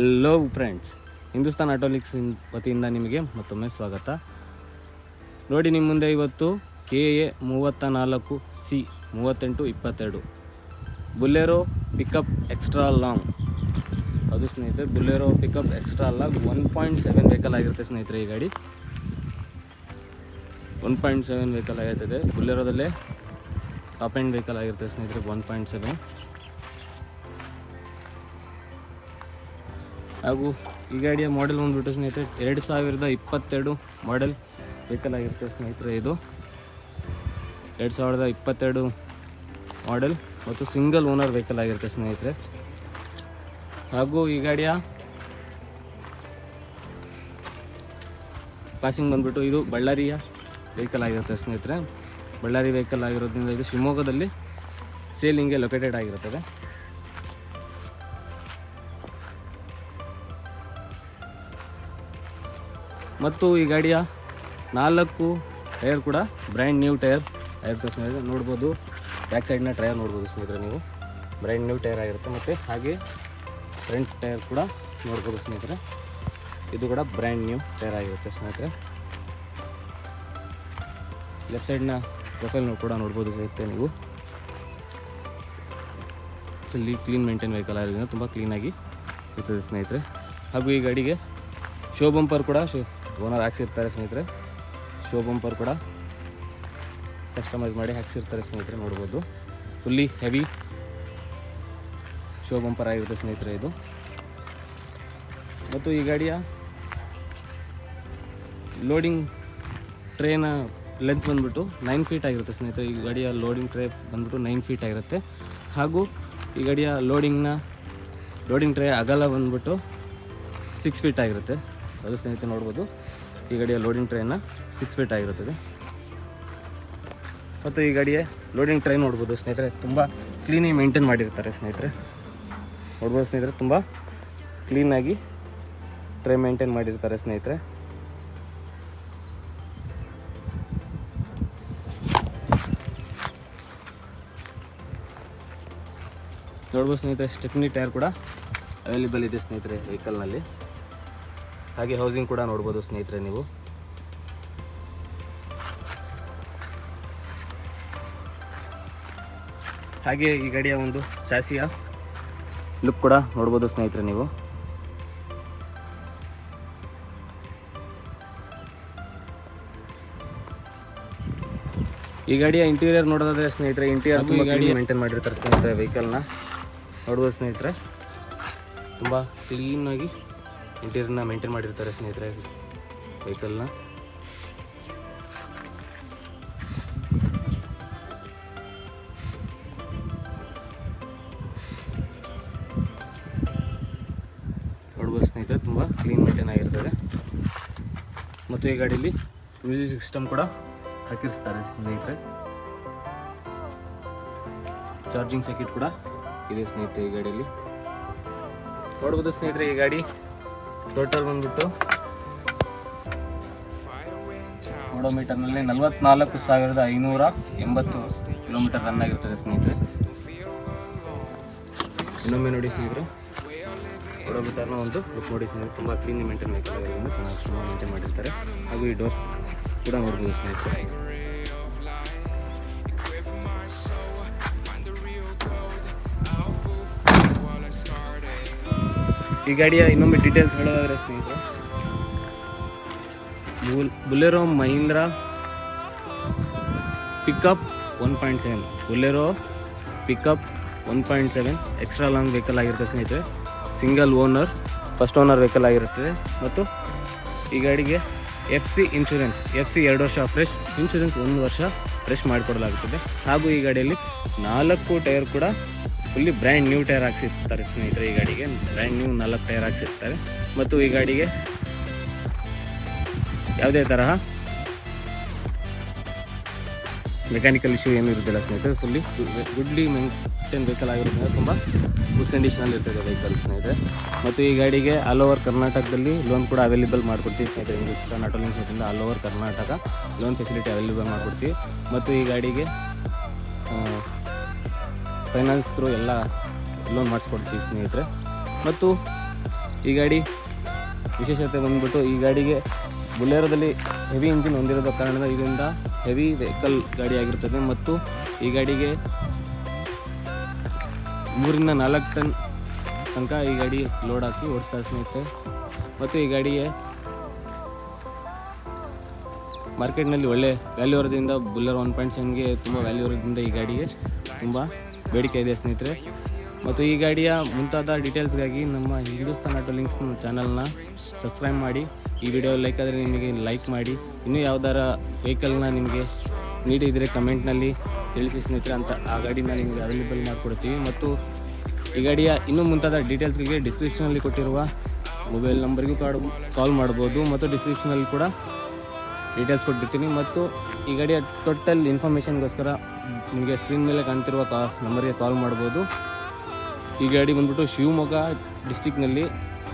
Hello friends Hindustan ಆಟೋಲಿಕ್ಸ್ ವತಿಯಿಂದ ನಿಮಗೆ ಮತ್ತೊಮ್ಮೆ ಸ್ವಾಗತ. ನೋಡಿ ನಿಮ್ಮ ಮುಂದೆ ಇವತ್ತು ಕೆ ಎ ಮೂವತ್ತ ನಾಲ್ಕು ಸಿ ಮೂವತ್ತೆಂಟು ಇಪ್ಪತ್ತೆರಡು. ಬುಲೆರೋ ಪಿಕಪ್ ಎಕ್ಸ್ಟ್ರಾ ಲಾಂಗ್ ಅದು ಸ್ನೇಹಿತರೆ Bolero pickup extra long one point seven vehicle ಆಗಿರುತ್ತೆ ಸ್ನೇಹಿತರೆ ಈ ಗಾಡಿ. ಒನ್ ಪಾಯಿಂಟ್ ಸೆವೆನ್ ವೆಹಿಕಲ್ ಆಗಿರ್ತದೆ. ಬುಲ್ಲೆರೋದಲ್ಲೇ ಟಾಪ್ ಆ್ಯಂಡ್ ವೆಹಿಕಲ್ ಆಗಿರುತ್ತೆ ಸ್ನೇಹಿತರೆ ಒನ್ ಪಾಯಿಂಟ್ ಸೆವೆನ್ ಹಾಗೂ ಈ ಗಾಡಿಯ ಮಾಡೆಲ್ ಬಂದುಬಿಟ್ಟು ಸ್ನೇಹಿತರೆ, ಎರಡು ಸಾವಿರದ ಇಪ್ಪತ್ತೆರಡು ಮಾಡೆಲ್ ವೆಹಿಕಲ್ ಆಗಿರುತ್ತೆ ಸ್ನೇಹಿತರೆ ಇದು. ಎರಡು ಸಾವಿರದ ಇಪ್ಪತ್ತೆರಡು ಮಾಡೆಲ್ ಮತ್ತು ಸಿಂಗಲ್ ಓನರ್ ವೆಹಿಕಲ್ ಆಗಿರುತ್ತೆ ಸ್ನೇಹಿತರೆ. ಹಾಗೂ ಈ ಗಾಡಿಯ ಪಾಸಿಂಗ್ ಬಂದ್ಬಿಟ್ಟು ಇದು ಬಳ್ಳಾರಿಯ ವೆಹಿಕಲ್ ಆಗಿರುತ್ತೆ ಸ್ನೇಹಿತರೆ. ಬಳ್ಳಾರಿ ವೆಹಿಕಲ್ ಆಗಿರೋದ್ರಿಂದ ಇದು ಶಿವಮೊಗ್ಗದಲ್ಲಿ ಸೇಲಿಂಗ್ಗೆ ಲೊಕೇಟೆಡ್ ಆಗಿರುತ್ತದೆ. ಮತ್ತು ಈ ಗಾಡಿಯ ನಾಲ್ಕು ಟೈರ್ ಕೂಡ ಬ್ರ್ಯಾಂಡ್ ನ್ಯೂ ಟೈರ್ ಆಗಿರುತ್ತೆ ಸ್ನೇಹಿತರೆ. ನೋಡ್ಬೋದು. ಬ್ಯಾಕ್ ಸೈಡ್ನ ಟೈರ್ ನೋಡ್ಬೋದು ಸ್ನೇಹಿತರೆ ನೀವು. ಬ್ರ್ಯಾಂಡ್ ನ್ಯೂ ಟೈರ್ ಆಗಿರುತ್ತೆ ಮತ್ತು ಹಾಗೆ ಫ್ರಂಟ್ ಟೈರ್ ಕೂಡ ನೋಡ್ಬೋದು ಸ್ನೇಹಿತರೆ. ಇದು ಕೂಡ ಬ್ರ್ಯಾಂಡ್ ನ್ಯೂ ಟೈರ್ ಆಗಿರುತ್ತೆ ಸ್ನೇಹಿತರೆ. ಲೆಫ್ಟ್ ಸೈಡ್ನ ಪ್ರೊಫೈಲ್ ಕೂಡ ನೋಡ್ಬೋದು ಸ್ನೇಹಿತರೆ ನೀವು. ಫುಲ್ಲಿ ಕ್ಲೀನ್ ಮೇಂಟೈನ್ ವೆಹಿಕಲ್ ಆಗಿರೋದ್ರಿಂದ ತುಂಬ ಕ್ಲೀನಾಗಿ ಇರ್ತದೆ ಸ್ನೇಹಿತರೆ. ಹಾಗೂ ಈ ಗಾಡಿಗೆ ಶೋ ಬಂಪರ್ ಕೂಡ ಶೋ ಓನರ್ ಹಾಕ್ಸಿರ್ತಾರೆ ಸ್ನೇಹಿತರೆ. ಶೋ ಬಂಪರ್ ಕೂಡ ಕಸ್ಟಮೈಸ್ ಮಾಡಿ ಹಾಕ್ಸಿರ್ತಾರೆ ಸ್ನೇಹಿತರೆ, ನೋಡ್ಬೋದು. ಫುಲ್ಲಿ ಹೆವಿ ಶೋ ಬಂಪರ್ ಆಗಿರುತ್ತೆ ಸ್ನೇಹಿತರೆ ಇದು. ಮತ್ತು ಈ ಗಾಡಿಯ ಲೋಡಿಂಗ್ ಟ್ರೇನ ಲೆಂತ್ ಬಂದ್ಬಿಟ್ಟು ನೈನ್ ಫೀಟ್ ಆಗಿರುತ್ತೆ ಸ್ನೇಹಿತರೆ. ಈ ಗಾಡಿಯ ಲೋಡಿಂಗ್ ಟ್ರೇ ಬಂದ್ಬಿಟ್ಟು ನೈನ್ ಫೀಟ್ ಆಗಿರುತ್ತೆ. ಹಾಗೂ ಈ ಗಾಡಿಯ ಲೋಡಿಂಗ್ನ ಲೋಡಿಂಗ್ ಟ್ರೇ ಅಗಲ ಬಂದ್ಬಿಟ್ಟು ಸಿಕ್ಸ್ ಫೀಟ್ ಆಗಿರುತ್ತೆ. ಅದು ಸ್ನೇಹಿತರೆ ನೋಡ್ಬೋದು. ಈ ಗಾಡಿಯ ಲೋಡಿಂಗ್ ಟ್ರೈನ ಸಿಕ್ಸ್ ಫೀಟ್ ಆಗಿರುತ್ತದೆ. ಮತ್ತು ಈ ಗಾಡಿಯ ಲೋಡಿಂಗ್ ಟ್ರೈನ್ ನೋಡ್ಬೋದು ಸ್ನೇಹಿತರೆ. ತುಂಬ ಕ್ಲೀನಾಗಿ ಮೇಂಟೈನ್ ಮಾಡಿರ್ತಾರೆ ಸ್ನೇಹಿತರೆ. ನೋಡ್ಬೋದು ಸ್ನೇಹಿತರೆ, ತುಂಬ ಕ್ಲೀನಾಗಿ ಟ್ರೈ ಮೇಂಟೈನ್ ಮಾಡಿರ್ತಾರೆ ಸ್ನೇಹಿತರೆ. ನೋಡ್ಬೋದು ಸ್ನೇಹಿತರೆ ಸ್ಟೆಪ್ನಿ ಟೈರ್ ಕೂಡ ಅವೈಲೇಬಲ್ ಇದೆ ಸ್ನೇಹಿತರೆ ವೆಹಿಕಲ್ನಲ್ಲಿ ಹಾಗೆ ಹೌಸಿಂಗ್ ಕೂಡ ನೋಡ್ಬೋದು ಸ್ನೇಹಿತರೆ ನೀವು. ಹಾಗೆ ಈ ಗಾಡಿಯ ಒಂದು ಚಾಸಿಯ ಲುಕ್ ಕೂಡ ನೋಡ್ಬೋದು ಸ್ನೇಹಿತರೆ ನೀವು. ಈ ಗಾಡಿಯ ಇಂಟೀರಿಯರ್ ನೋಡೋದಾದ್ರೆ ಸ್ನೇಹಿತರೆ ಇಂಟೀರಿಯರ್ ತುಂಬ ಗಾಡಿ ಮೇಂಟೈನ್ ಮಾಡಿರ್ತಾರೆ ಸ್ನೇಹಿತರೆ ವೆಹಿಕಲ್ನ ನೋಡ್ಬೋದು ಸ್ನೇಹಿತರೆ ತುಂಬ ಕ್ಲೀನಾಗಿ ಇಂಟೀರಿಯರ್ನ ಮೇಂಟೈನ್ ಮಾಡಿರ್ತಾರೆ ಸ್ನೇಹಿತರೆ ವೆಹಿಕಲ್ನ ನೋಡ್ಬೋದು ಸ್ನೇಹಿತರೆ, ತುಂಬ ಕ್ಲೀನ್ ಮೇಂಟೈನ್ ಆಗಿರ್ತದೆ. ಮತ್ತು ಈ ಗಾಡಿಯಲ್ಲಿ ಮ್ಯೂಸಿಕ್ ಸಿಸ್ಟಮ್ ಕೂಡ ಹಾಕಿರ್ಸ್ತಾರೆ ಸ್ನೇಹಿತರೆ. ಚಾರ್ಜಿಂಗ್ ಸರ್ಕಿಟ್ ಕೂಡ ಇದೆ ಸ್ನೇಹಿತರೆ ಈ ಗಾಡಿಯಲ್ಲಿ ನೋಡ್ಬೋದು ಸ್ನೇಹಿತರೆ ಈ ಗಾಡಿ ಟೋಟಲ್ ಬಂದ್ಬಿಟ್ಟು ಓಡೋಮೀಟರ್ನಲ್ಲಿ ನಲವತ್ನಾಲ್ಕು ಸಾವಿರದ ಐನೂರ ಎಂಬತ್ತು ಕಿಲೋಮೀಟರ್ ರನ್ ಆಗಿರ್ತದೆ ಸ್ನೇಹಿತರೆ. ಇನ್ನೊಮ್ಮೆ ನೋಡಿ ಸ್ನೇಹಿತರೆ. ಓಡೋಮೀಟರ್ನ ಒಂದು ಲುಕ್ ನೋಡಿ ಸ್ನೇಹಿತರೆ. ತುಂಬ ಕ್ಲೀನ್ ಮೇಂಟೈನ್ ಮಾಡಿ ಚೆನ್ನಾಗಿ ತುಂಬ ಮೇಂಟೈನ್ ಮಾಡಿರ್ತಾರೆ. ಹಾಗೂ ಈ ಡೋರ್ಸ್ ಕೂಡ ನೋಡ್ಬೋದು ಸ್ನೇಹಿತರೆ. ಈ ಗಾಡಿಯ ಇನ್ನೊಮ್ಮೆ ಡೀಟೇಲ್ಸ್ ಹೇಳೋದಾದ್ರೆ ಸ್ನೇಹಿತರೆ bull Bolero Mahindra pickup one point seven Bolero pickup one point seven extra long vehicle ಆಗಿರುತ್ತೆ ಸ್ನೇಹಿತರೆ. Single owner first owner vehicle ಆಗಿರುತ್ತದೆ ಮತ್ತು ಈ ಗಾಡಿಗೆ F C insurance F C ಎರಡು ವರ್ಷ ಫ್ರೆಶ್ ಇನ್ಶೂರೆನ್ಸ್ ಒಂದು ವರ್ಷ ಫ್ರೆಶ್ ಮಾಡಿಕೊಡಲಾಗುತ್ತದೆ. ಹಾಗೂ ಈ ಗಾಡಿಯಲ್ಲಿ ನಾಲ್ಕು ಟೈರ್ ಕೂಡ ಫುಲ್ಲಿ ಬ್ರ್ಯಾಂಡ್ ನ್ಯೂ ಟೈರ್ ಹಾಕ್ಸಿರ್ತಾರೆ ಸ್ನೇಹಿತರೆ ಈ ಗಾಡಿಗೆ. ಬ್ರ್ಯಾಂಡ್ ನ್ಯೂ ನಾಲ್ಕು ಟೈರ್ ಹಾಕ್ಸಿರ್ತಾರೆ. ಮತ್ತು ಈ ಗಾಡಿಗೆ ಯಾವುದೇ ತರಹ ಮೆಕ್ಯಾನಿಕಲ್ ಇಶ್ಯೂ ಏನೂ ಇರೋದಿಲ್ಲ ಸ್ನೇಹಿತರೆ. ಫುಲ್ಲಿ ಗುಡ್ಲಿ ಮೇಂಟೈನ್ ವೆಹಿಕಲ್ ಆಗಿರೋದ್ರಿಂದ ತುಂಬ ಗುಡ್ ಕಂಡೀಷನಲ್ಲಿ ಇರ್ತದೆ ವೆಹಿಕಲ್ ಸ್ನೇಹಿತರೆ. ಮತ್ತು ಈ ಗಾಡಿಗೆ ಆಲ್ ಓವರ್ ಕರ್ನಾಟಕದಲ್ಲಿ ಲೋನ್ ಕೂಡ ಅವೈಲೇಬಲ್ ಮಾಡ್ಕೊಡ್ತೀವಿ ಸ್ನೇಹಿತರೆ. Loan ಇನ್ಸೂರೆನ್ಸಿಂದ all over Karnataka loan facility available ಮಾಡ್ಕೊಡ್ತೀವಿ. ಮತ್ತು ಈ ಗಾಡಿಗೆ ಫೈನಾನ್ಸ್ ಥ್ರೂ ಎಲ್ಲ ಲೋನ್ ಮಾಡಿಸ್ಕೊಡ್ತೀವಿ ಸ್ನೇಹಿತರೆ. ಮತ್ತು ಈ ಗಾಡಿ ವಿಶೇಷತೆ ಬಂದುಬಿಟ್ಟು ಈ ಗಾಡಿಗೆ ಬುಲೆರೋದಲ್ಲಿ ಹೆವಿ ಇಂಜಿನ್ ಹೊಂದಿರೋದ ಕಾರಣ ಇದರಿಂದ ಹೆವಿ ವೆಹಿಕಲ್ ಗಾಡಿ ಆಗಿರ್ತದೆ. ಮತ್ತು ಈ ಗಾಡಿಗೆ ಮೂರಿಂದ ನಾಲ್ಕು ಟನ್ ತನಕ ಈ ಗಾಡಿ ಲೋಡ್ ಹಾಕಿ ಓಡಿಸ್ತಾರೆ ಸ್ನೇಹಿತರೆ. ಮತ್ತು ಈ ಗಾಡಿಗೆ ಮಾರ್ಕೆಟ್ನಲ್ಲಿ ಒಳ್ಳೆ ವ್ಯಾಲ್ಯೂ ಇರೋದ್ರಿಂದ ಬುಲ್ಲರ್ ಒನ್ ಪಾಯಿಂಟ್ ಸೆವೆನ್ಗೆ ತುಂಬ ವ್ಯಾಲ್ಯೂ ಇರೋದ್ರಿಂದ ಈ ಗಾಡಿಗೆ ತುಂಬ ಬೇಡಿಕೆ ಇದೆ ಸ್ನೇಹಿತರೆ. ಮತ್ತು ಈ ಗಾಡಿಯ ಮುಂತಾದ ಡೀಟೇಲ್ಸ್ಗಾಗಿ ನಮ್ಮ ಹಿಂದೂಸ್ತಾನ್ ಆಟೋ ಲಿಂಕ್ಸ್ ಚಾನಲ್ನ ಸಬ್ಸ್ಕ್ರೈಬ್ ಮಾಡಿ. ಈ ವಿಡಿಯೋ ಲೈಕ್ ಆದರೆ ನಿಮಗೆ ಲೈಕ್ ಮಾಡಿ. ಇನ್ನೂ ಯಾವ್ದಾರ ವೆಹಿಕಲ್ನ ನಿಮಗೆ ನೀಡಿದರೆ ಕಮೆಂಟ್ನಲ್ಲಿ ತಿಳಿಸಿ ಸ್ನೇಹಿತರೆ ಅಂತ ಆ ಗಾಡಿನ ನಿಮಗೆ ಅವೈಲೇಬಲ್ ಮಾಡಿಕೊಡ್ತೀವಿ. ಮತ್ತು ಈ ಗಾಡಿಯ ಇನ್ನೂ ಮುಂತಾದ ಡೀಟೇಲ್ಸ್ಗಳಿಗೆ ಡಿಸ್ಕ್ರಿಪ್ಷನಲ್ಲಿ ಕೊಟ್ಟಿರುವ ಮೊಬೈಲ್ ನಂಬರ್ಗೂ ಕಾಲ್ ಮಾಡ್ಬೋದು. ಮತ್ತು ಡಿಸ್ಕ್ರಿಪ್ಷನಲ್ಲಿ ಕೂಡ ಡೀಟೇಲ್ಸ್ ಕೊಟ್ಟಿರ್ತೀನಿ. ಮತ್ತು ಈ ಗಾಡಿಯ ಟೋಟಲ್ ಇನ್ಫಾರ್ಮೇಷನ್ಗೋಸ್ಕರ ನಿಮಗೆ ಸ್ಕ್ರೀನ್ ಮೇಲೆ ಕಾಣ್ತಿರುವ ಕಾ ನಂಬರಿಗೆ ಕಾಲ್ ಮಾಡ್ಬೋದು. ಈ ಗಾಡಿ ಬಂದ್ಬಿಟ್ಟು ಶಿವಮೊಗ್ಗ ಡಿಸ್ಟಿಕ್ನಲ್ಲಿ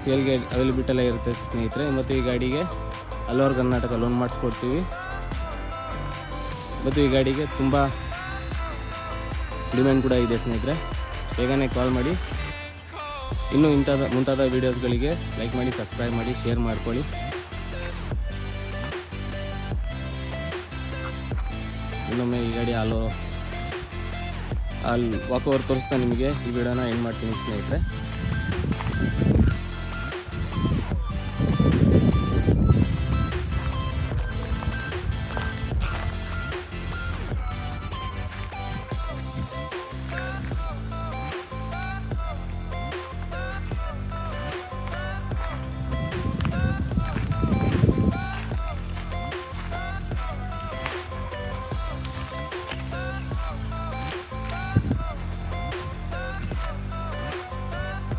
ಸೇಲ್ಗೆ ಅವೈಲಬಿಟಲ್ಲೇ ಇರುತ್ತೆ ಸ್ನೇಹಿತರೆ. ಮತ್ತು ಈ ಗಾಡಿಗೆ ಹಲವಾರು ಕರ್ನಾಟಕ ಲೋನ್ ಮಾಡಿಸ್ಕೊಡ್ತೀವಿ. ಮತ್ತು ಈ ಗಾಡಿಗೆ ತುಂಬ ಡಿಮ್ಯಾಂಡ್ ಕೂಡ ಇದೆ ಸ್ನೇಹಿತರೆ. ಬೇಗನೆ ಕಾಲ್ ಮಾಡಿ. ಇನ್ನೂ ಇಂಥದ ಮುಂತಾದ ವೀಡಿಯೋಸ್ಗಳಿಗೆ ಲೈಕ್ ಮಾಡಿ ಸಬ್ಸ್ಕ್ರೈಬ್ ಮಾಡಿ ಶೇರ್ ಮಾಡ್ಕೊಳ್ಳಿ. ಇನ್ನೊಮ್ಮೆ ಈ ಗಾಡಿ ಹಾಲು ಅಲ್ಲಿ ವಾಕ್ ಓವರ್ ತೋರಿಸ್ತಾ ನಿಮಗೆ. ಈ ವಿಡಿಯೋನ ಎಂಡ್ ಮಾಡ್ತೀನಿ ಸ್ನೇಹಿತರೆ.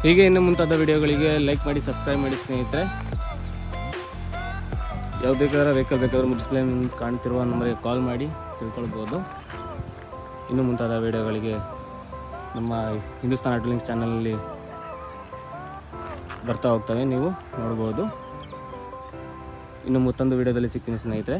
ಹೀಗೆ ಇನ್ನು ಮುಂತಾದ ವಿಡಿಯೋಗಳಿಗೆ ಲೈಕ್ ಮಾಡಿ ಸಬ್ಸ್ಕ್ರೈಬ್ ಮಾಡಿ ಸ್ನೇಹಿತರೆ. ಯಾವುದೇ ಬೇಕಾದ್ರೆ ವೆಹಿಕಲ್ ಬೇಕಾದ್ರೂ ಡಿಸ್ಪ್ಲೇ ಕಾಣ್ತಿರುವ ನಂಬರ್ಗೆ ಕಾಲ್ ಮಾಡಿ ತಿಳ್ಕೊಳ್ಬೋದು. ಇನ್ನು ಮುಂತಾದ ವಿಡಿಯೋಗಳಿಗೆ ನಮ್ಮ ಹಿಂದೂಸ್ತಾನ್ ಆಟೋಲಿಂಗ್ಸ್ ಚಾನಲಲ್ಲಿ ಬರ್ತಾ ಹೋಗ್ತವೆ, ನೀವು ನೋಡ್ಬೋದು. ಇನ್ನು ಮತ್ತೊಂದು ವಿಡಿಯೋದಲ್ಲಿ ಸಿಗ್ತೀನಿ ಸ್ನೇಹಿತರೆ.